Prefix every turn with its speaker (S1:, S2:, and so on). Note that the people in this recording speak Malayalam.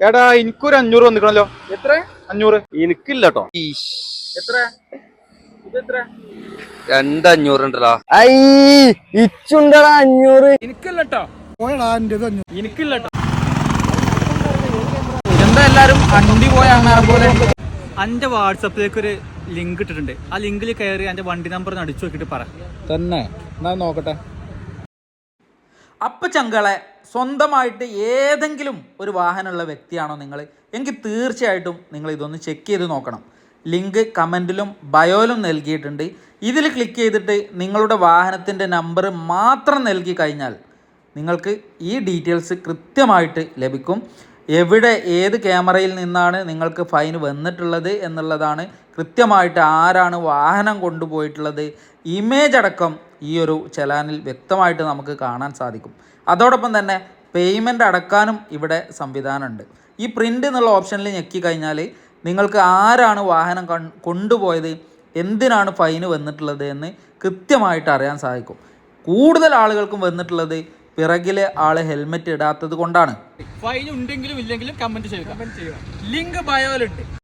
S1: എടാ എനിക്കൊരു അഞ്ഞൂറ് വന്നിക്കണല്ലോ
S2: എത്ര?
S1: അഞ്ഞൂറ്.
S3: എനിക്കില്ല കേട്ടോ
S2: എത്ര? ഇത് എത്ര
S3: രണ്ട് അഞ്ഞൂറുണ്ടല്ലോ
S4: ഐ ഇച്ചുണ്ടടാ അഞ്ഞൂറ്.
S2: എനിക്കില്ല കേട്ടോ എനിക്കില്ല കേട്ടോ എന്താ എല്ലാരും? അണ്ടി പോയ അങ്ങനെ പോലെ.
S5: എന്റെ വാട്സപ്പിലേക്ക് ഒരു ലിങ്ക് ഇട്ടിട്ടുണ്ട്. ആ ലിങ്കിൽ കയറി അന്റെ വണ്ടി നമ്പർ അടിച്ചു നോക്കിട്ട് പറ.
S2: തന്നെ. എന്നാ നോക്കട്ടെ?
S6: അപ്പ ചങ്കളെ സ്വന്തമായിട്ട് ഏതെങ്കിലും ഒരു വാഹനമുള്ള വ്യക്തിയാണോ നിങ്ങൾ? എങ്കിൽ തീർച്ചയായിട്ടും നിങ്ങൾ ഇതൊന്ന് ചെക്ക് ചെയ്ത് നോക്കണം. ലിങ്ക് കമന്റിലും ബയോയിലും നൽകിയിട്ടുണ്ട്. ഇതിൽ ക്ലിക്ക് ചെയ്തിട്ട് നിങ്ങളുടെ വാഹനത്തിന്റെ നമ്പർ മാത്രം നൽകി കഴിഞ്ഞാൽ നിങ്ങൾക്ക് ഈ ഡീറ്റെയിൽസ് കൃത്യമായിട്ട് ലഭിക്കും. എവിടെ ഏത് ക്യാമറയിൽ നിന്നാണ് നിങ്ങൾക്ക് ഫൈൻ വന്നിട്ടുള്ളത് എന്നുള്ളതാണ് കൃത്യമായിട്ട് ആരാണ് വാഹനം കൊണ്ടുപോയിട്ടുള്ളത്. ഇമേജ് അടക്കം ഈ ഒരു ചലാനിൽ വ്യക്തമായിട്ട് നമുക്ക് കാണാൻ സാധിക്കും. അതോടൊപ്പം തന്നെ പേയ്മെന്റ് അടക്കാനും ഇവിടെ സംവിധാനമുണ്ട്. ഈ പ്രിന്റ് എന്നുള്ള ഓപ്ഷനിൽ ഞെക്കി കഴിഞ്ഞാൽ നിങ്ങൾക്ക് ആരാണ് വാഹനം കൊണ്ടുപോയത് എന്തിനാണ് ഫൈന് വന്നിട്ടുള്ളത് എന്ന് കൃത്യമായിട്ട് അറിയാൻ സാധിക്കും. കൂടുതൽ ആളുകൾക്കും വന്നിട്ടുള്ളത് പിറകിലെ ആൾ ഹെൽമെറ്റ് ഇടാത്തത് കൊണ്ടാണ്.
S5: ഫൈൻ ഉണ്ടെങ്കിലും ഇല്ലെങ്കിലും കമന്റ് ചെയ്യുക. ലിങ്ക് ബയോയിലുണ്ട്